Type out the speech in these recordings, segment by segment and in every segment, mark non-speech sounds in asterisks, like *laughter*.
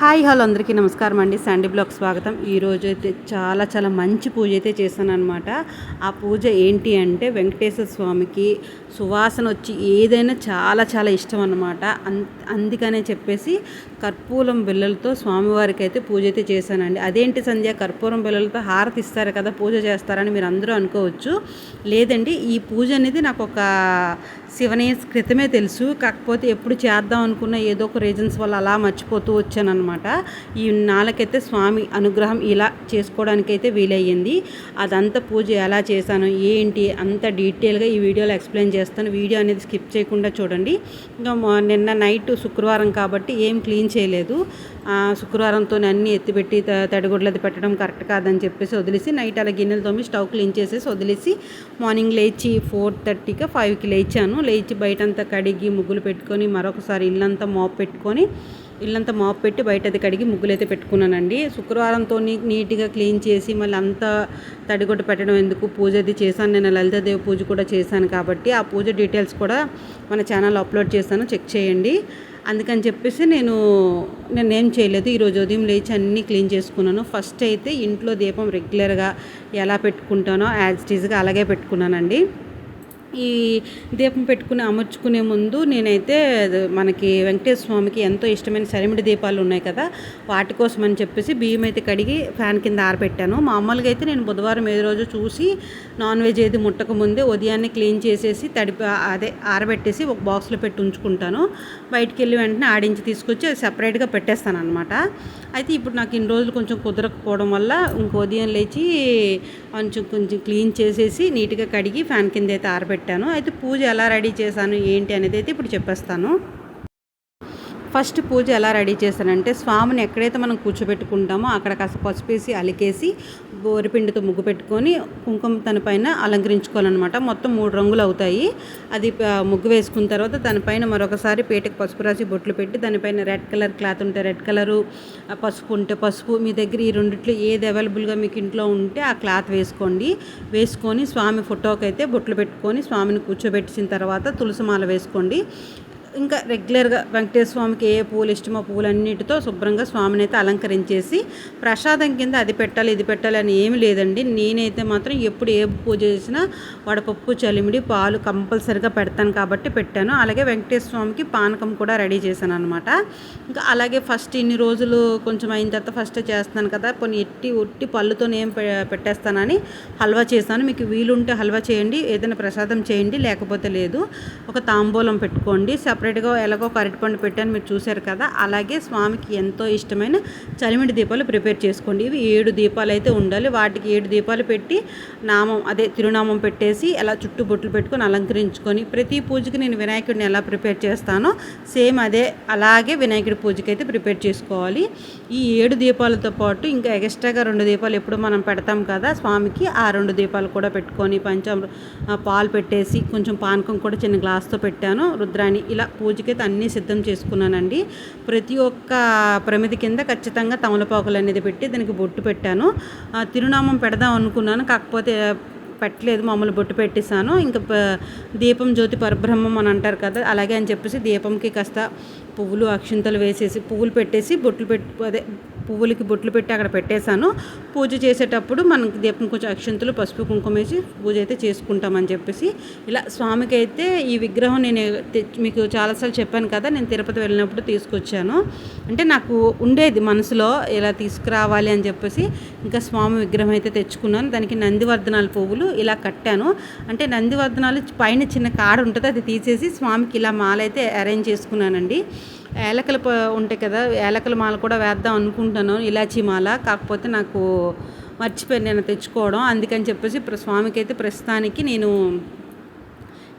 Hi hello అందరికీ నమస్కారం అండి. శాండీ బ్లాగ్ స్వాగతం. ఈరోజు అయితే చాలా చాలా మంచి పూజ అయితే చేశాను అనమాట ఆ పూజ ఏంటి అంటే వెంకటేశ్వర స్వామికి సువాసన వచ్చి ఏదైనా చాలా చాలా ఇష్టం అనమాట అందుకనే చెప్పేసి కర్పూరం బిళ్ళలతో స్వామివారికి అయితే పూజ అయితే చేశానండి. అదేంటి సంధ్య? కర్పూరం బిళ్ళలతో హారతి ఇస్తారు కదా పూజ చేస్తారని మీరు అందరూ అనుకోవచ్చు. లేదండి ఈ పూజ అనేది నాకు ఒక సెవెన్ ఇయర్స్ క్రితమే తెలుసు. కాకపోతే ఎప్పుడు చేద్దాం అనుకున్న ఏదో ఒక రీజన్స్ వల్ల అలా మర్చిపోతూ వచ్చానమాట ఈ నాలకైతే స్వామి అనుగ్రహం ఇలా చేసుకోవడానికి అయితే వీలయ్యింది. అదంతా పూజ ఎలా చేశాను ఏంటి అంత డీటెయిల్గా ఈ వీడియోలో ఎక్స్ప్లెయిన్ చేస్తాను. వీడియో అనేది స్కిప్ చేయకుండా చూడండి. ఇంకా నిన్న నైట్ శుక్రవారం కాబట్టి ఏం క్లీన్ చేయలేదు. శుక్రవారంతో అన్నీ ఎత్తిపెట్టి తడిగుడ్లది పెట్టడం కరెక్ట్ కాదని చెప్పేసి వదిలేసి నైట్ అలా గిన్నెలు తోమి స్టవ్ క్లీన్ చేసేసి వదిలేసి మార్నింగ్ లేచి ఫోర్ థర్టీకి ఫైవ్కి లేచాను. లేచి బయటంతా కడిగి ముగ్గులు పెట్టుకొని మరొకసారి ఇల్లంతా మోప్ పెట్టుకొని ఇల్లంతా మాప్ పెట్టి బయట అది కడిగి ముగ్గులు అయితే పెట్టుకున్నానండి. శుక్రవారంతో నీట్గా క్లీన్ చేసి మళ్ళీ అంతా తడిగొట్ట పెట్టడం ఎందుకు? పూజ అది చేశాను. నేను లలితాదేవి పూజ కూడా చేశాను కాబట్టి ఆ పూజ డీటెయిల్స్ కూడా మన ఛానల్ అప్లోడ్ చేశాను చెక్ చేయండి. అందుకని చెప్పేసి నేను నేనేం చేయలేదు. ఈరోజు ఉదయం లేచి అన్నీ క్లీన్ చేసుకున్నాను. ఫస్ట్ అయితే ఇంట్లో దీపం రెగ్యులర్గా ఎలా పెట్టుకుంటానో యాజ్ టీజ్గా అలాగే పెట్టుకున్నానండి. ఈ దీపం పెట్టుకుని అమర్చుకునే ముందు నేనైతే మనకి వెంకటేశ్వర స్వామికి ఎంతో ఇష్టమైన సరిమిడి దీపాలు ఉన్నాయి కదా వాటి కోసం అని చెప్పేసి బియ్యం అయితే కడిగి ఫ్యాన్ కింద ఆరబెట్టాను. మామూలుగా అయితే నేను బుధవారం ఏ రోజు చూసి నాన్ వెజ్ ఏది ముట్టక ముందే ఉదయాన్నే క్లీన్ చేసేసి తడిపి అదే ఆరబెట్టేసి ఒక బాక్స్లో పెట్టి ఉంచుకుంటాను. బయటికి వెళ్ళి వెంటనే ఆడించి తీసుకొచ్చి అది సపరేట్గా పెట్టేస్తాను అనమాట అయితే ఇప్పుడు నాకు ఇన్ని రోజులు కొంచెం కుదరకపోవడం వల్ల ఇంకో ఉదయం లేచి కొంచెం కొంచెం క్లీన్ చేసేసి నీట్గా కడిగి ఫ్యాన్ కింద అయితే ఆరబెట్టి పెట్టాను. అయితే పూజ ఎలా రెడీ చేశాను ఏంటి అనేది అయితే ఇప్పుడు చెప్పేస్తాను. ఫస్ట్ పూజ ఎలా రెడీ చేశానంటే స్వామిని ఎక్కడైతే మనం కూర్చోబెట్టుకుంటామో అక్కడ కాస్త పసుపేసి అలికేసి బోరిపిండితో ముగ్గు పెట్టుకొని కుంకుమ తన పైన అలంకరించుకోవాలన్నమాట. మొత్తం మూడు రంగులు అవుతాయి. అది ముగ్గు వేసుకున్న తర్వాత దానిపైన మరొకసారి పేటకు పసుపు రాసి బొట్లు పెట్టి దానిపైన రెడ్ కలర్ క్లాత్ ఉంటే రెడ్ కలరు పసుపు ఉంటే పసుపు మీ దగ్గర ఈ రెండిట్లో ఏది అవైలబుల్గా మీకు ఇంట్లో ఉంటే ఆ క్లాత్ వేసుకోండి. వేసుకొని స్వామి ఫోటోకి అయితే బొట్లు పెట్టుకొని స్వామిని కూర్చోబెట్టిన తర్వాత తులసిమాల వేసుకోండి. ఇంకా రెగ్యులర్గా వెంకటేశ్వర స్వామికి ఏ పూలు ఇష్టమో పూలన్నిటితో శుభ్రంగా స్వామిని అయితే అలంకరించేసి ప్రసాదం కింద అది పెట్టాలి ఇది పెట్టాలి అని ఏమి లేదండి. నేనైతే మాత్రం ఎప్పుడు ఏ పూజ చేసినా వడపప్పు చలిమిడి పాలు కంపల్సరిగా పెడతాను కాబట్టి పెట్టాను. అలాగే వెంకటేశ్వర స్వామికి పానకం కూడా రెడీ చేశాను అనమాట ఇంకా అలాగే ఫస్ట్ ఇన్ని రోజులు కొంచెం అయిన తర్వాత ఫస్ట్ చేస్తున్నాను కదా కొన్ని ఎట్టి ఒట్టి పళ్ళుతో ఏం పెట్టేస్తానని హల్వా చేశాను. మీకు వీలుంటే హల్వా చేయండి ఏదైనా ప్రసాదం చేయండి లేకపోతే లేదు. ఒక తాంబూలం పెట్టుకోండి సపరేట్గా ఎలాగో అరటిపండు పెట్టాను మీరు చూశారు కదా. అలాగే స్వామికి ఎంతో ఇష్టమైన చలిమిడి దీపాలు ప్రిపేర్ చేసుకోండి. ఇవి ఏడు దీపాలు అయితే ఉండాలి. వాటికి ఏడు దీపాలు పెట్టి నామం అదే తిరునామం పెట్టేసి ఎలా చుట్టూ బొట్లు పెట్టుకొని అలంకరించుకొని ప్రతి పూజకి నేను వినాయకుడిని ఎలా ప్రిపేర్ చేస్తానో సేమ్ అదే అలాగే వినాయకుడి పూజకి అయితే ప్రిపేర్ చేసుకోవాలి. ఈ ఏడు దీపాలతో పాటు ఇంకా ఎక్స్ట్రాగా రెండు దీపాలు ఎప్పుడు మనం పెడతాం కదా స్వామికి ఆ రెండు దీపాలు కూడా పెట్టుకొని పంచామృ పాలు పెట్టేసి కొంచెం పానకం కూడా చిన్న గ్లాస్తో పెట్టాను. రుద్రాణి ఇలా పూజకైతే అన్నీ సిద్ధం చేసుకున్నానండి. ప్రతి ఒక్క ప్రమిది కింద ఖచ్చితంగా తమలపాకులు అనేది పెట్టి దానికి బొట్టు పెట్టాను. తిరునామం పెడదాం అనుకున్నాను కాకపోతే పెట్టలేదు మామూలు బొట్టు పెట్టేశాను. ఇంకా దీపం జ్యోతి పరబ్రహ్మం అని అంటారు కదా అలాగే అని చెప్పేసి దీపంకి కాస్త పువ్వులు అక్షింతలు వేసేసి పువ్వులు పెట్టేసి బొట్లు పెట్టు అదే పువ్వులకి బొట్లు పెట్టి అక్కడ పెట్టేశాను. పూజ చేసేటప్పుడు మనకి దీపం కొంచెం అక్షంతులు పసుపు కుంకుమ వేసి పూజ అయితే చేసుకుంటామని చెప్పేసి ఇలా స్వామికి అయితే ఈ విగ్రహం నేను మీకు చాలాసార్లు చెప్పాను కదా నేను తిరుపతి వెళ్ళినప్పుడు తీసుకొచ్చాను. అంటే నాకు ఉండేది మనసులో ఇలా తీసుకురావాలి అని చెప్పేసి ఇంకా స్వామి విగ్రహం అయితే తెచ్చుకున్నాను. దానికి నందివర్ధనాలు పువ్వులు ఇలా కట్టాను. అంటే నందివర్ధనాలు పైన చిన్న కాడ ఉంటుంది అది తీసేసి స్వామికి ఇలా మాల అయితే అరేంజ్ చేసుకున్నానండి. ఏలకలు ఉంటాయి కదా ఏలకల మాల కూడా వేద్దాం అనుకుంటాను ఇలాచీ మాల. కాకపోతే నాకు మర్చిపోయాను నేను తెచ్చుకోవడం. అందుకని చెప్పేసి స్వామికి అయితే ప్రస్తుతానికి నేను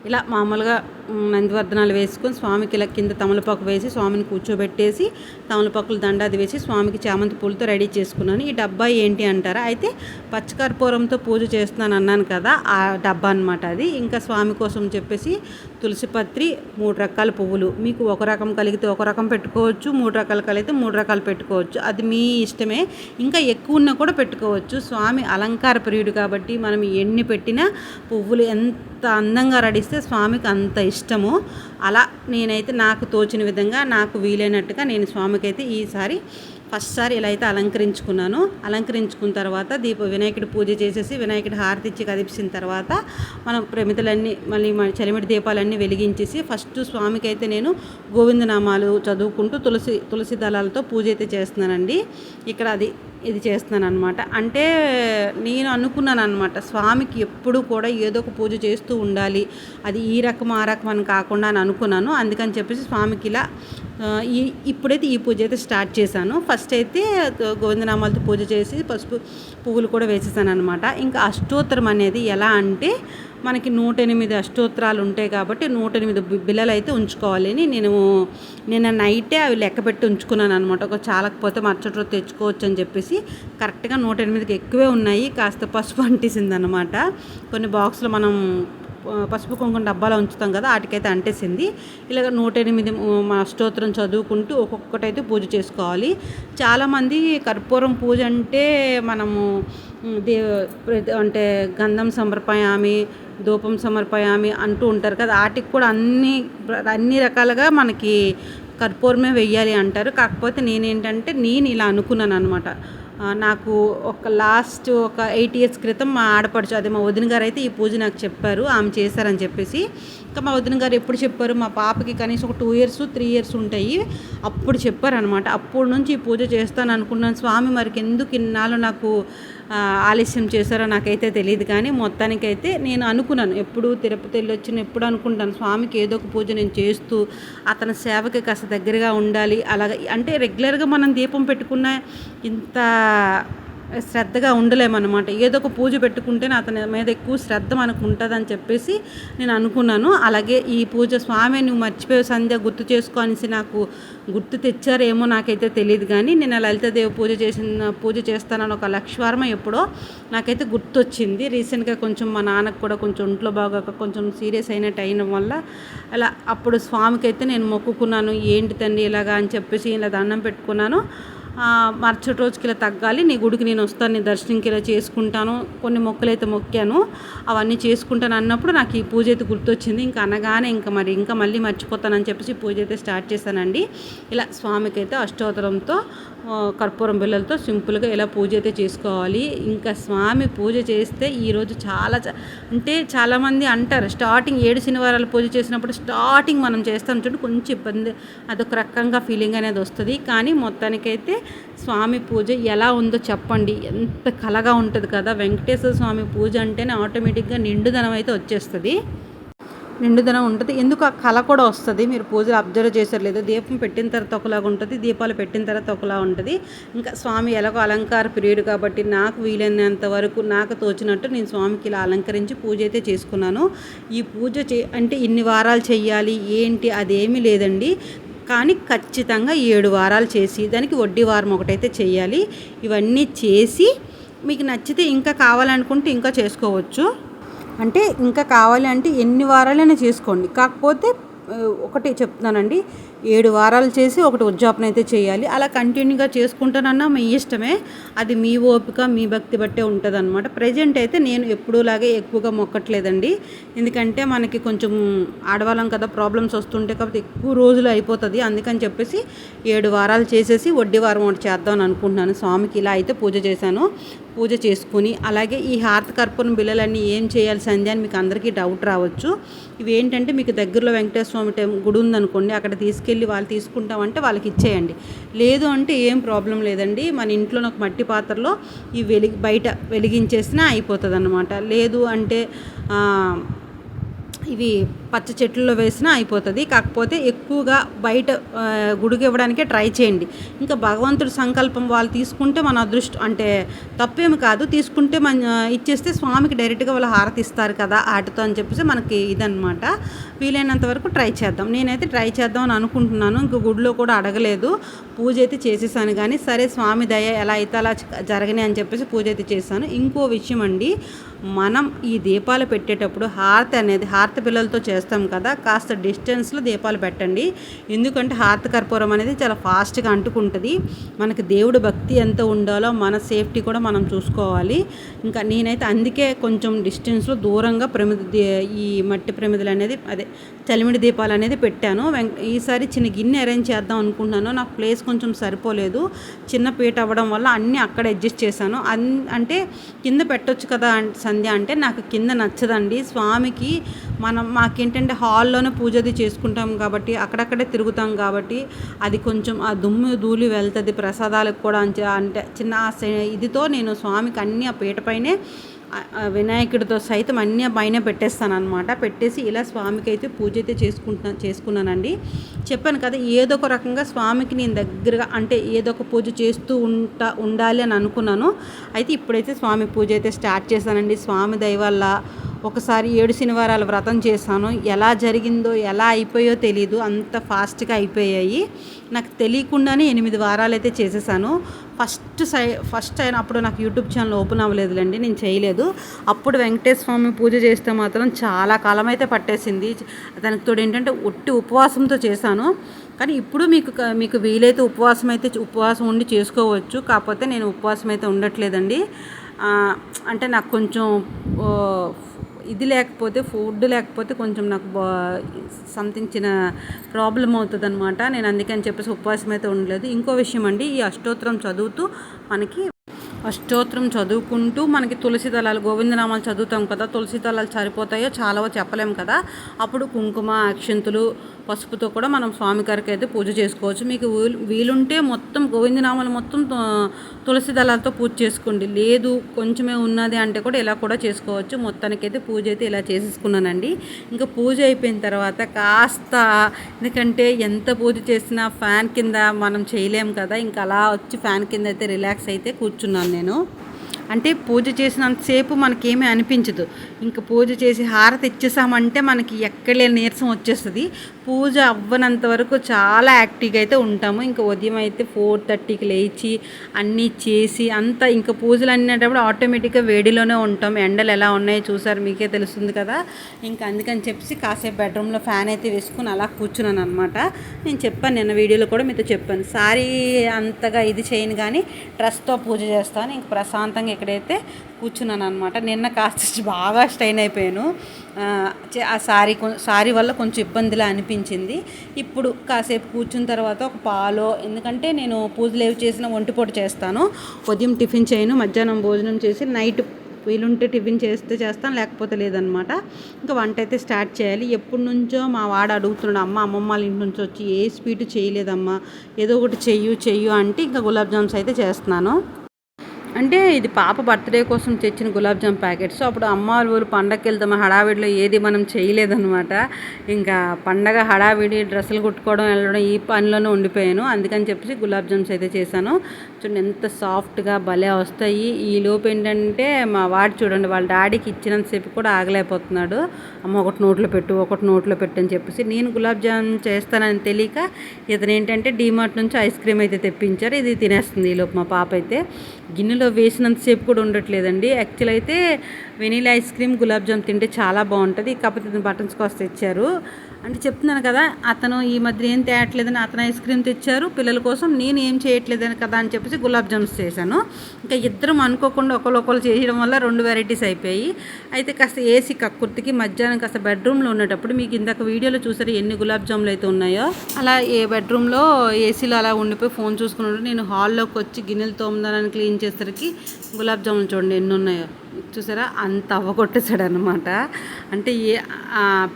ఇలా మామూలుగా నందివర్ధనాలు వేసుకొని స్వామికి ఇలా కింద తమలపాకు వేసి స్వామిని కూర్చోబెట్టేసి తమలపాకులు దండాది వేసి స్వామికి చామంతి పూలతో రెడీ చేసుకున్నాను. ఈ డబ్బా ఏంటి అంటారా? అయితే పచ్చకర్పూరంతో పూజ చేస్తున్నాను అన్నాను కదా ఆ డబ్బా అనమాట అది. ఇంకా స్వామి కోసం చెప్పేసి తులసిపత్రి మూడు రకాల పువ్వులు. మీకు ఒక రకం కలిగితే ఒక రకం పెట్టుకోవచ్చు మూడు రకాలు కలిగితే మూడు రకాలు పెట్టుకోవచ్చు. అది మీ ఇష్టమే. ఇంకా ఎక్కువ ఉన్నా కూడా పెట్టుకోవచ్చు. స్వామి అలంకార ప్రియుడు కాబట్టి మనం ఎన్ని పెట్టినా పువ్వులు ఎంత అందంగా రడిస్తే స్వామికి అంత ఇష్టం. ఇష్టము. అలా నేనైతే నాకు తోచిన విధంగా నాకు వీలైనట్టుగా నేను స్వామికి అయితే ఈసారి ఫస్ట్ సారి ఇలా అయితే అలంకరించుకున్నాను. అలంకరించుకున్న తర్వాత దీప వినాయకుడి పూజ చేసేసి వినాయకుడి హారతి ఇచ్చి కదిపించిన తర్వాత మనం ప్రమితలన్నీ మళ్ళీ మన చలిమిడి దీపాలన్నీ వెలిగించేసి ఫస్ట్ స్వామికి అయితే నేను గోవిందనామాలు చదువుకుంటూ తులసి తులసి దళాలతో పూజ అయితే చేస్తున్నానండి. ఇక్కడ అది ఇది చేస్తున్నాను అనమాట అంటే నేను అనుకున్నాను అనమాట స్వామికి ఎప్పుడు కూడా ఏదో ఒక పూజ చేస్తూ ఉండాలి అది ఈ రకం ఆ రకం అని కాకుండా అని అనుకున్నాను. అందుకని చెప్పేసి స్వామికి ఇలా ఈ ఇప్పుడైతే ఈ పూజ అయితే స్టార్ట్ చేశాను. ఫస్ట్ అయితే గోవిందనామాలతో పూజ చేసి పసుపు పువ్వులు కూడా వేసేసాను అనమాట ఇంకా అష్టోత్తరం అనేది ఎలా అంటే మనకి నూట ఎనిమిది అష్టోత్తరాలు ఉంటాయి కాబట్టి నూట ఎనిమిది బి- బిళ్ళలు అయితే ఉంచుకోవాలని నేను నిన్న నైటే అవి లెక్క పెట్టి ఉంచుకున్నాను అనమాట ఒక చాలకపోతే మరుసటి రోజు తెచ్చుకోవచ్చు అని చెప్పేసి కరెక్ట్గా నూట ఎనిమిదికి ఎక్కువే ఉన్నాయి కాస్త పసుపు అంటేసింది అనమాట కొన్ని బాక్స్లో మనం పసుపు కుంకుమ డబ్బాలో ఉంచుతాం కదా వాటికైతే అంటేసింది. ఇలాగ నూట ఎనిమిది మా అష్టోత్తరం చదువుకుంటూ ఒక్కొక్కటైతే పూజ చేసుకోవాలి. చాలామంది కర్పూరం పూజ అంటే మనము దే ప్రతి- అంటే గంధం సమర్పయామి ధూపం సమర్పయామి అంటూ ఉంటారు కదా వాటికి కూడా అన్ని అన్ని రకాలుగా మనకి కర్పూరమే వెయ్యాలి అంటారు. కాకపోతే నేనేంటంటే నేను ఇలా అనుకున్నాను అనమాట నాకు ఒక లాస్ట్ ఒక ఎయిట్ ఇయర్స్ క్రితం మా ఆడపడుచు అదే మా వదిన గారు అయితే ఈ పూజ నాకు చెప్పారు ఆమె చేశారని చెప్పేసి. ఇంకా మా వదిన గారు ఎప్పుడు చెప్పారు మా పాపకి కనీసం ఒక టూ ఇయర్స్ త్రీ ఇయర్స్ ఉంటాయి. అప్పుడు చెప్పారనమాట అప్పటి నుంచి పూజ చేస్తాను అనుకున్నాను. స్వామి మరికి ఎందుకు ఇన్నాళ్ళు నాకు ఆలస్యం చేశారో నాకైతే తెలియదు కానీ మొత్తానికైతే నేను అనుకున్నాను. ఎప్పుడు తిరుపతి వెళ్ళి వచ్చిన ఎప్పుడు అనుకుంటాను స్వామికి ఏదో ఒక పూజ నేను చేస్తూ అతని సేవకి కాస్త దగ్గరగా ఉండాలి. అలాగ అంటే రెగ్యులర్గా మనం దీపం పెట్టుకున్న ఇంత శ్రద్ధగా ఉండలేమన్నమాట. ఏదో ఒక పూజ పెట్టుకుంటేనే అతని మీద ఎక్కువ శ్రద్ధ మనకు ఉంటుందని చెప్పేసి నేను అనుకున్నాను. అలాగే ఈ పూజ స్వామి నువ్వు మర్చిపోయే సంధ్య గుర్తు చేసుకో అనేసి నాకు గుర్తు తెచ్చారేమో నాకైతే తెలియదు కానీ నేను లలితాదేవి పూజ చేసిన పూజ చేస్తానని ఒక లక్ష్వారం ఎప్పుడో నాకైతే గుర్తొచ్చింది. రీసెంట్గా కొంచెం మా నాన్నకు కూడా కొంచెం ఒంట్లో బాగాక కొంచెం సీరియస్ అయినట్టు అయిన వల్ల అలా అప్పుడు స్వామికి అయితే నేను మొక్కుకున్నాను. ఏంటి తండ్రి ఇలాగా? అని చెప్పేసి ఇలా దండం పెట్టుకున్నాను. మరుసటి రోజుకి ఇలా తగ్గాలి. నీ గుడికి నేను వస్తాను నీ దర్శనంకి ఇలా చేసుకుంటాను. కొన్ని మొక్కలు అయితే మొక్కాను. అవన్నీ చేసుకుంటాను అన్నప్పుడు నాకు ఈ పూజ అయితే గుర్తొచ్చింది. ఇంకా అనగానే ఇంకా మరి ఇంకా మళ్ళీ మర్చిపోతానని చెప్పేసి పూజ అయితే స్టార్ట్ చేశానండి. ఇలా స్వామికి అయితే అష్టోత్తరంతో కర్పూరం బిళ్ళలతో సింపుల్గా ఇలా పూజ అయితే చేసుకోవాలి. ఇంకా స్వామి పూజ చేస్తే ఈరోజు చాలా అంటే చాలామంది అంటారు స్టార్టింగ్ ఏడు శనివారాలు పూజ చేసినప్పుడు స్టార్టింగ్ మనం చేస్తాం. చూడండి కొంచెం ఇబ్బంది అదొక రకంగా ఫీలింగ్ అనేది వస్తుంది. కానీ మొత్తానికైతే స్వామి పూజ ఎలా ఉందో చెప్పండి. ఎంత కలగా ఉంటుంది కదా. వెంకటేశ్వర స్వామి పూజ అంటేనే ఆటోమేటిక్గా నిండుదనం అయితే వచ్చేస్తుంది. నిండుదనం ఉంటుంది. ఎందుకు ఆ కళ కూడా వస్తుంది? మీరు పూజలు అబ్జర్వ్ చేశారు లేదా? దీపం పెట్టిన తర్వాత ఒకలాగా ఉంటుంది. దీపాలు పెట్టిన తర్వాత ఒకలా ఉంటుంది. ఇంకా స్వామి ఎలాగో అలంకార పీరియడ్ కాబట్టి నాకు వీలైనంత వరకు నాకు తోచినట్టు నేను స్వామికి ఇలా అలంకరించి పూజ అయితే చేసుకున్నాను. ఈ పూజ చే అంటే ఇన్ని వారాలు చేయాలి ఏంటి? అదేమీ లేదండి. కానీ ఖచ్చితంగా ఏడు వారాలు చేసి దానికి వడ్డీ వారం ఒకటైతే చేయాలి. ఇవన్నీ చేసి మీకు నచ్చితే ఇంకా కావాలనుకుంటే ఇంకా చేసుకోవచ్చు. అంటే ఇంకా కావాలి అంటే ఎన్ని వారాలైనా చేసుకోండి. కాకపోతే ఒకటి చెప్తున్నానండి. ఏడు వారాలు చేసి ఒకటి ఉద్యాపన అయితే చేయాలి. అలా కంటిన్యూగా చేసుకుంటానన్నా మీ ఇష్టమే. అది మీ ఓపిక మీ భక్తి బట్టే ఉంటుందన్నమాట. ప్రజెంట్ అయితే నేను ఎప్పుడూలాగే ఎక్కువగా మొక్కట్లేదండి. ఎందుకంటే మనకి కొంచెం ఆడవాళ్ళం కదా ప్రాబ్లమ్స్ వస్తుంటాయి కాబట్టి ఎక్కువ రోజులు అయిపోతుంది. అందుకని చెప్పేసి ఏడు వారాలు చేసేసి వడ్డీ వారం ఒకటి చేద్దామని అనుకుంటున్నాను. స్వామికి ఇలా అయితే పూజ చేశాను. పూజ చేసుకుని అలాగే ఈ హారతి కర్పూరం బిళ్ళలన్నీ ఏం చేయాలి సంధ్య అని మీకు అందరికీ డౌట్ రావచ్చు. ఇవి ఏంటంటే మీకు దగ్గరలో వెంకటేశ్వర స్వామి గుడి ఉందనుకోండి అక్కడ తీసుకెళ్ళి వాళ్ళు తీసుకుంటామంటే వాళ్ళకి ఇచ్చేయండి. లేదు అంటే ఏం ప్రాబ్లం లేదండి. మన ఇంట్లో ఒక మట్టి పాత్రలో ఈ వెలిగి బయట వెలిగించేసినా అయిపోతుంది అనమాట లేదు అంటే ఇవి పచ్చ చెట్లలో వేసినా అయిపోతుంది. కాకపోతే ఎక్కువగా బయట గుడికి ఇవ్వడానికే ట్రై చేయండి. ఇంకా భగవంతుడి సంకల్పం వాళ్ళు తీసుకుంటే మన అదృష్టం అంటే తప్పేమి కాదు. తీసుకుంటే మన ఇచ్చేస్తే స్వామికి డైరెక్ట్గా వాళ్ళు హారతి ఇస్తారు కదా ఆటతో అని చెప్పేసి మనకి ఇదనమాట వీలైనంత వరకు ట్రై చేద్దాం. నేనైతే ట్రై చేద్దాం అని అనుకుంటున్నాను. ఇంక గుడిలో కూడా అడగలేదు. పూజ అయితే చేసేసాను కానీ సరే స్వామి దయ ఎలా అయితే అలా జరగని అని చెప్పేసి పూజ అయితే చేశాను. ఇంకో విషయం అండి మనం ఈ దీపాలు పెట్టేటప్పుడు హారతి అనేది హారతి పిల్లలతో చేస్తాం. చేస్తాం కదా కాస్త డిస్టెన్స్లో దీపాలు పెట్టండి. ఎందుకంటే హార్త కర్పూరం అనేది చాలా ఫాస్ట్గా అంటుకుంటుంది. మనకి దేవుడు భక్తి ఎంత ఉండాలో మన సేఫ్టీ కూడా మనం చూసుకోవాలి. ఇంకా నేనైతే అందుకే కొంచెం డిస్టెన్స్లో దూరంగా ప్రమిద ఈ మట్టి ప్రమిదలు అనేది అదే చలిమిడి దీపాలు అనేది పెట్టాను. వెంక ఈసారి చిన్న గిన్నె అరేంజ్ చేద్దాం అనుకుంటున్నాను. నాకు ప్లేస్ కొంచెం సరిపోలేదు. చిన్న పీట అవ్వడం వల్ల అన్నీ అక్కడ అడ్జస్ట్ చేశాను. అన్ అంటే కింద పెట్టొచ్చు కదా సంధ్య అంటే నాకు కింద నచ్చదండి. స్వామికి మనం ఏంటంటే హాల్లోనే పూజ అది చేసుకుంటాం కాబట్టి అక్కడక్కడే తిరుగుతాం కాబట్టి అది కొంచెం ఆ దుమ్ము ధూళి వెళ్తుంది ప్రసాదాలకు కూడా అంటే చిన్న ఇదితో నేను స్వామికి అన్ని ఆ పీట పైనే వినాయకుడితో సైతం అన్ని పైన పెట్టేస్తాను అనమాట పెట్టేసి ఇలా స్వామికి అయితే పూజ అయితే చేసుకుంటున్నా చేసుకున్నానండి. చెప్పాను కదా ఏదో ఒక రకంగా స్వామికి నేను దగ్గరగా అంటే ఏదో ఒక పూజ చేస్తూ ఉంటా ఉండాలి అని అనుకున్నాను. అయితే ఇప్పుడైతే స్వామి పూజ అయితే స్టార్ట్ చేశానండి. స్వామి దయ వల్ల ఒకసారి ఏడు శనివారాలు వ్రతం చేశాను. ఎలా జరిగిందో ఎలా అయిపోయో తెలియదు అంత ఫాస్ట్గా అయిపోయాయి. నాకు తెలియకుండానే ఎనిమిది వారాలు అయితే చేసేసాను. ఫస్ట్ సై ఫస్ట్ అయిన అప్పుడు నాకు యూట్యూబ్ ఛానల్ ఓపెన్ అవ్వలేదులేండి నేను చేయలేదు. అప్పుడు వెంకటేశ్వర స్వామి పూజ చేస్తే మాత్రం చాలా కాలం అయితే పట్టేసింది. దానికి తోడు ఏంటంటే ఒట్టి ఉపవాసంతో చేశాను. కానీ ఇప్పుడు మీకు మీకు వీలైతే ఉపవాసం అయితే ఉపవాసం ఉండి చేసుకోవచ్చు. కాకపోతే నేను ఉపవాసం అయితే ఉండట్లేదండి అంటే నాకు కొంచెం ఇది లేకపోతే ఫుడ్ లేకపోతే కొంచెం నాకు సంథింగ్ చిన్న ప్రాబ్లం అవుతుంది అనమాట నేను అందుకని చెప్పేసి ఉపవాసం అయితే ఉండలేదు. ఇంకో విషయం అండి ఈ అష్టోత్తరం చదువుతూ మనకి అష్టోత్తరం చదువుకుంటూ మనకి తులసి దళాలు గోవిందనామాలు చదువుతాం కదా తులసి దళాలు సరిపోతాయో చాలావో చెప్పలేం కదా. అప్పుడు కుంకుమ అక్షంతులు పసుపుతో కూడా మనం స్వామి గారికి అయితే పూజ చేసుకోవచ్చు. మీకు వీలుంటే మొత్తం గోవిందనామాలు మొత్తం తులసి దళాలతో పూజ చేసుకోండి. లేదు కొంచెమే ఉన్నది అంటే కూడా ఇలా కూడా చేసుకోవచ్చు. మొత్తానికైతే పూజ అయితే ఇలా చేసేసుకున్నానండి. ఇంకా పూజ అయిపోయిన తర్వాత కాస్త ఎందుకంటే ఎంత పూజ చేసినా ఫ్యాన్ కింద మనం చేయలేం కదా ఇంకా అలా వచ్చి ఫ్యాన్ కింద అయితే రిలాక్స్ అయితే కూర్చున్నాను నేను. అంటే పూజ చేసినంతసేపు మనకేమీ అనిపించదు. ఇంకా పూజ చేసి హారతి ఇచ్చేసామంటే మనకి ఎక్కడే నీరసం వచ్చేస్తుంది. పూజ అవ్వనంత వరకు చాలా యాక్టివ్గా అయితే ఉంటాము. ఇంకా ఉదయం అయితే ఫోర్ థర్టీకి లేచి అన్నీ చేసి అంతా ఇంకా పూజలు అన్నప్పుడు ఆటోమేటిక్గా వేడిలోనే ఉంటాం. ఎండలు ఎలా ఉన్నాయో చూసారు మీకే తెలుస్తుంది కదా. ఇంకా అందుకని చెప్పేసి కాసేపు బెడ్రూమ్లో ఫ్యాన్ అయితే వేసుకుని అలా కూర్చున్నాను అనమాట నేను చెప్పాను నిన్న వీడియోలో కూడా మీతో చెప్పాను. సారీ అంతగా ఇది చేయను కానీ డ్రెస్తో పూజ చేస్తాను. ఇంక ప్రశాంతంగా ఇక్కడైతే కూర్చున్నాను అనమాట నిన్న కాస్త *laughs* బాగా స్టైన్ అయిపోయాను. ఆ, చే- ఆ సారీ కొ- సారీ వల్ల కొంచెం ఇబ్బందిలా అనిపించింది. ఇప్పుడు కాసేపు కూర్చున్న తర్వాత ఒక పాలో ఎందుకంటే నేను పూజలు ఏవి చేసిన ఒంటిపూట చేస్తాను. ఉదయం టిఫిన్ చేయను మధ్యాహ్నం భోజనం చేసి నైట్ వీలుంటే టిఫిన్ చేస్తే చేస్తాను లేకపోతే లేదనమాట ఇంకా వంట అయితే స్టార్ట్ చేయాలి. ఎప్పటి నుంచో మా వాడు అడుగుతున్నాడు అమ్మ అమ్మమ్మ వాళ్ళ ఇంటి నుంచి వచ్చి ఏ స్వీట్ చేయలేదమ్మా ఏదో ఒకటి చెయ్యు చెయ్యు అంటే ఇంకా గులాబ్ జామ్స్ అయితే చేస్తున్నాను. అంటే ఇది పాప బర్త్డే కోసం తెచ్చిన గులాబ్ జామ్ ప్యాకెట్స్ అప్పుడు అమ్మ ఊరు పండగకి వెళ్తాము హడావిడిలో ఏది మనం చేయలేదన్నమాట. ఇంకా పండగ హడావిడి డ్రెస్సులు కుట్టుకోవడం వెళ్ళడం ఈ పనిలోనే ఉండిపోయాను. అందుకని చెప్పేసి గులాబ్ జామ్స్ అయితే చేశాను. చూడండి ఎంత సాఫ్ట్గా భలే వస్తాయి. ఈ లోపు ఏంటంటే మా వాడు చూడండి వాళ్ళ డాడీకి ఇచ్చినంతసేపు కూడా ఆగలేకపోతున్నాడు. అమ్మ ఒకటి నోట్లో పెట్టు ఒకటి నోట్లో పెట్టు అని చెప్పేసి నేను గులాబ్ జామ్ చేస్తానని తెలియక ఇతను ఏంటంటే డీమార్ట్ నుంచి ఐస్ క్రీమ్ అయితే తెప్పించారు. ఇది తినేస్తుంది ఈ లోపు మా పాప అయితే. గిన్నెలో వేసినంతసేపు కూడా ఉండట్లేదండి. యాక్చువల్ అయితే vanilla ice cream gulab jam తింటే చాలా బాగుంటుంది. కాకపోతే ఇతను బటన్స్ కాస్ట్ తెచ్చారు. అంటే చెప్తున్నాను కదా అతను ఈ మధ్య ఏం తేయట్లేదని అతను ఐస్ క్రీమ్ తెచ్చారు పిల్లల కోసం నేను ఏం చేయట్లేదని కదా అని చెప్పేసి గులాబ్ జామ్స్ చేశాను. ఇంకా ఇద్దరం అనుకోకుండా ఒకళ్ళు ఒకళ్ళు చేయడం వల్ల రెండు వెరైటీస్ అయిపోయాయి అయితే కాస్త ఏసీ కక్కుర్తికి మధ్యాహ్నం కాస్త బెడ్రూమ్లో ఉండేటప్పుడు మీకు ఇందాక వీడియోలో చూసారు ఎన్ని గులాబ్ జాములు అయితే ఉన్నాయో? అలా ఏ బెడ్రూమ్లో ఏసీలో అలా ఉండిపోయి ఫోన్ చూసుకున్నాడు నేను హాల్లోకి వచ్చి గిన్నెలు తోమదానని క్లీన్ చేసేసరికి గులాబ్ జాములు చూడండి ఎన్ని ఉన్నాయో. చూసారా? అంత అవ్వగొట్టేశాడు అనమాట అంటే ఏ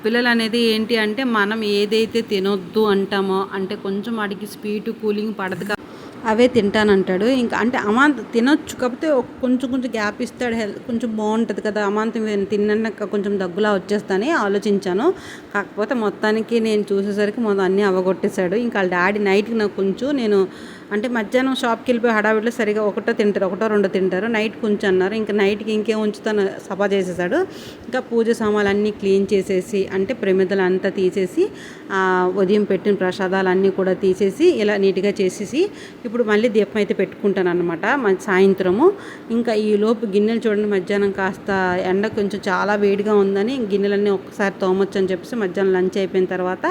పిల్లలు అనేది ఏంటి అంటే మనం ఏదైతే తినొద్దు అంటామో అంటే కొంచెం వాడికి స్వీట్ కూలింగ్ పడదు అవే తింటానంటాడు. ఇంకా అంటే అమాంత తినొచ్చు కాకపోతే కొంచెం కొంచెం గ్యాప్ ఇస్తాడు హెల్త్ కొంచెం బాగుంటుంది కదా అమాంతం తిన్నాక కొంచెం దగ్గులా వచ్చేస్తాని ఆలోచించాను. కాకపోతే మొత్తానికి నేను చూసేసరికి మొత్తం అన్నీ అవ్వగొట్టేశాడు. ఇంకా వాళ్ళ డాడీ నైట్కి నాకు కొంచెం నేను అంటే మధ్యాహ్నం షాప్కి వెళ్ళిపోయి హడావిడిలో సరిగా ఒకటో తింటారు ఒకటో రెండో తింటారు. నైట్ కొంచెం అన్నారు ఇంకా నైట్కి ఇంకేం ఉంచుతాను సభ చేసేసాడు. ఇంకా పూజ సామాన్లు అన్నీ క్లీన్ చేసేసి అంటే ప్రమిదలు అంతా తీసేసి ఉదయం పెట్టిన ప్రసాదాలు అన్నీ కూడా తీసేసి ఇలా నీట్గా చేసేసి ఇప్పుడు మళ్ళీ దీపం అయితే పెట్టుకుంటాను అనమాట సాయంత్రము. ఇంకా ఈ లోపు గిన్నెలు చూడండి మధ్యాహ్నం కాస్త ఎండ కొంచెం చాలా వేడిగా ఉందని గిన్నెలన్నీ ఒక్కసారి తోమొచ్చు అని చెప్పేసి మధ్యాహ్నం లంచ్ అయిపోయిన తర్వాత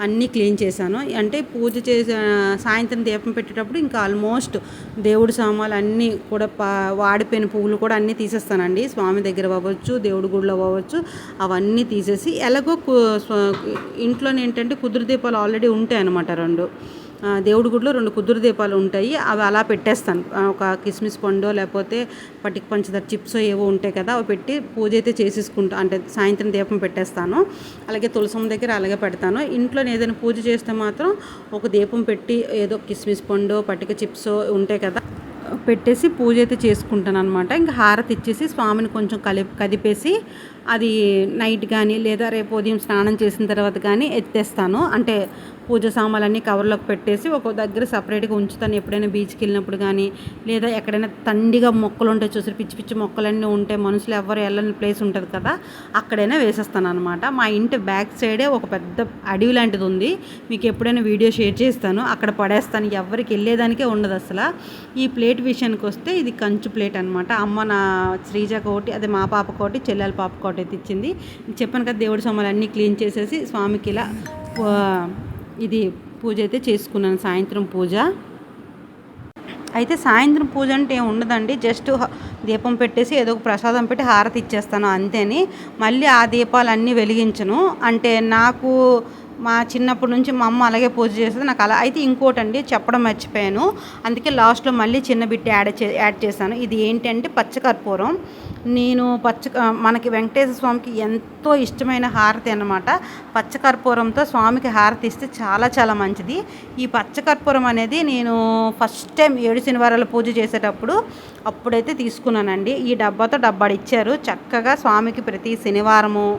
అన్నీ క్లీన్ చేశాను. అంటే పూజ చేసే సాయంత్రం దీపం పెట్టేటప్పుడు ఇంకా ఆల్మోస్ట్ దేవుడి సామాన్లు అన్నీ కూడా పా వాడిపోయిన పువ్వులు కూడా అన్నీ తీసేస్తానండి. స్వామి దగ్గర అవ్వచ్చు దేవుడి గుడిలో అవ్వచ్చు అవన్నీ తీసేసి ఎలాగో ఇంట్లోనే ఏంటంటే కుదురు దీపాలు ఆల్రెడీ ఉంటాయి అన్నమాట రెండు. దేవుడి గుడిలో రెండు కుదురు దీపాలు ఉంటాయి. అవి అలా పెట్టేస్తాను. ఒక కిస్మిస్ పండు లేకపోతే పటికి పంచదార చిప్స్ ఏవో ఉంటాయి కదా అవి పెట్టి పూజ అయితే చేసేసుకుంటా అంటే సాయంత్రం దీపం పెట్టేస్తాను. అలాగే తులసం దగ్గర అలాగే పెడతాను. ఇంట్లో ఏదైనా పూజ చేస్తే మాత్రం ఒక దీపం పెట్టి ఏదో కిస్మిస్ పండు పటిక చిప్స్ ఉంటాయి కదా పెట్టేసి పూజ అయితే చేసుకుంటాను అనమాట ఇంకా హారతి ఇచ్చేసి స్వామిని కొంచెం కలి కదిపేసి అది నైట్ కానీ లేదా రేపు ఉదయం స్నానం చేసిన తర్వాత కానీ ఎత్తేస్తాను. అంటే పూజ సామాన్లన్నీ కవర్లోకి పెట్టేసి ఒక దగ్గర సపరేట్గా ఉంచుతాను. ఎప్పుడైనా బీచ్కి వెళ్ళినప్పుడు కానీ లేదా ఎక్కడైనా తండిగా మొక్కలు ఉంటాయి చూసి పిచ్చి పిచ్చి మొక్కలన్నీ ఉంటే మనుషులు ఎవరు వెళ్ళని ప్లేస్ ఉంటుంది కదా అక్కడైనా వేసేస్తాను అనమాట మా ఇంటి బ్యాక్ సైడే ఒక పెద్ద అడవి లాంటిది ఉంది. మీకు ఎప్పుడైనా వీడియో షేర్ చేస్తాను. అక్కడ పడేస్తాను. ఎవరికి వెళ్ళేదానికే ఉండదు అసలు. ఈ ప్లేట్ విషయానికి వస్తే ఇది కంచు ప్లేట్ అనమాట అమ్మ నా శ్రీజకు ఒకటి అదే మా పాప కోటి చెల్లెల పాప కోటి అయితే ఇచ్చింది చెప్పాను కదా దేవుడి సొమ్మలు అన్నీ క్లీన్ చేసేసి స్వామికి ఇలా ఇది పూజ అయితే చేసుకున్నాను సాయంత్రం పూజ. అయితే సాయంత్రం పూజ అంటే ఏం ఉండదండి జస్ట్ దీపం పెట్టేసి ఏదో ఒక ప్రసాదం పెట్టి హారతి ఇచ్చేస్తాను అంతేని. మళ్ళీ ఆ దీపాలన్నీ వెలిగించను. అంటే నాకు మా చిన్నప్పటి నుంచి మా అమ్మ అలాగే పూజ చేసేది నాకు అలా అయితే ఇంకోటి అండి చెప్పడం మర్చిపోయాను. అందుకే లాస్ట్లో మళ్ళీ చిన్న బిట్ యాడ్ చే యాడ్ చేశాను. ఇది ఏంటంటే పచ్చకర్పూరం. నేను పచ్చ మనకి వెంకటేశ్వర స్వామికి ఎంతో ఇష్టమైన హారతి అనమాట పచ్చకర్పూరంతో స్వామికి హారతి ఇస్తే చాలా చాలా మంచిది. ఈ పచ్చకర్పూరం అనేది నేను ఫస్ట్ టైం ఏడు శనివారాల పూజ చేసేటప్పుడు అప్పుడైతే తీసుకున్నానండి. ఈ డబ్బాతో డబ్బాడు ఇచ్చారు. చక్కగా స్వామికి ప్రతి శనివారము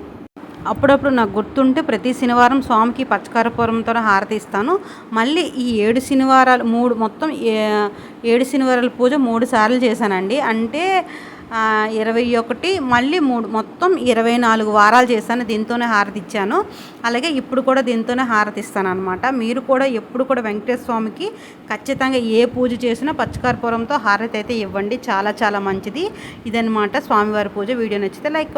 అప్పుడప్పుడు నాకు గుర్తుంటే ప్రతి శనివారం స్వామికి పచ్చకర్పూరంతో హారతి ఇస్తాను. మళ్ళీ ఈ ఏడు శనివారాలు మూడు మొత్తం ఏ- ఏడు శనివారాల పూజ మూడు సార్లు చేశానండి. అంటే ఇరవై ఒకటి మళ్ళీ మూడు మొత్తం ఇరవై నాలుగు వారాలు చేశాను దీంతోనే హారతి ఇచ్చాను. అలాగే ఇప్పుడు కూడా దీంతోనే హారతి ఇస్తాను అనమాట మీరు కూడా ఎప్పుడు కూడా వెంకటేశ్వర స్వామికి ఖచ్చితంగా ఏ పూజ చేసినా పచ్చకర్పూరంతో హారతి అయితే ఇవ్వండి. చాలా చాలా మంచిది. ఇదనమాట స్వామివారి పూజ. వీడియో నచ్చితే లైక్